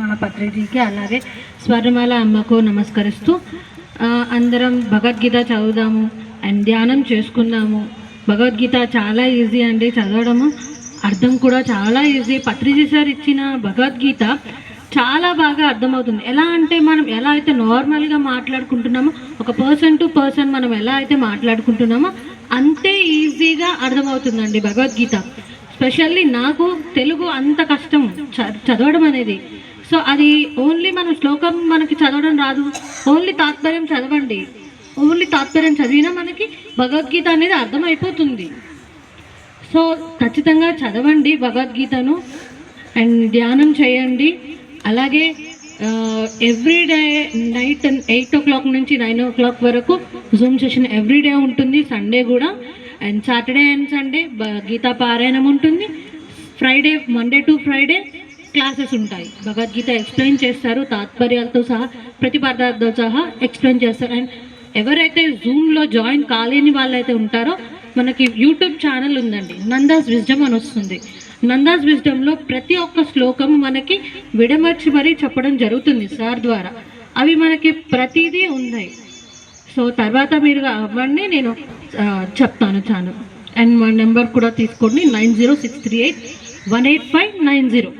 మన పత్రిజీకి అలాగే స్వర్ణమాల అమ్మకు నమస్కరిస్తూ అందరం భగవద్గీత చదువుదాము అండ్ ధ్యానం చేసుకుందాము. భగవద్గీత చాలా ఈజీ అండి చదవడము. అర్థం కూడా చాలా ఈజీ. పత్రిజీ సార్ ఇచ్చిన భగవద్గీత చాలా బాగా అర్థమవుతుంది. ఎలా అంటే మనం ఎలా అయితే నార్మల్గా మాట్లాడుకుంటున్నామో ఒక పర్సన్ టు పర్సన్ మనం ఎలా అయితే మాట్లాడుకుంటున్నామో అంతే ఈజీగా అర్థమవుతుందండి భగవద్గీత. స్పెషల్లీ నాకు తెలుగు అంత కష్టం చ- చదవడం అనేది. సో అది ఓన్లీ మనం శ్లోకం మనకి చదవడం రాదు. ఓన్లీ తాత్పర్యం చదవండి. ఓన్లీ తాత్పర్యం చదివినా మనకి భగవద్గీత అనేది అర్థమైపోతుంది. సో ఖచ్చితంగా చదవండి భగవద్గీతను అండ్ ధ్యానం చేయండి. అలాగే every day night eight o'clock నుంచి నైన్ ఓ క్లాక్ వరకు జూమ్ సెషన్ ఎవ్రీ డే ఉంటుంది. సండే కూడా. And Saturday and Sunday Gita పారాయణం ఉంటుంది. Friday Monday to Friday classes ఉంటాయి. భగవద్గీత ఎక్స్ప్లెయిన్ చేస్తారు. తాత్పర్యాలతో సహా ప్రతిపాదాలతో సహా ఎక్స్ప్లెయిన్ చేస్తారు. అండ్ ఎవరైతే జూమ్లో జాయిన్ కాలేని వాళ్ళైతే ఉంటారో మనకి యూట్యూబ్ ఛానల్ ఉందండి. నందాస్ విజ్డమ్ అని వస్తుంది. నందాస్ విజ్డమ్లో ప్రతి ఒక్క శ్లోకం మనకి విడమర్చి మరీ చెప్పడం జరుగుతుంది సార్ ద్వారా. అవి మనకి ప్రతిదీ ఉన్నాయి. సో తర్వాత మీరు అవ్వండి నేను చెప్తాను ఛానల్ అండ్ మా నెంబర్ కూడా తీసుకోండి. Nine zero six three eight one eight five nine zero.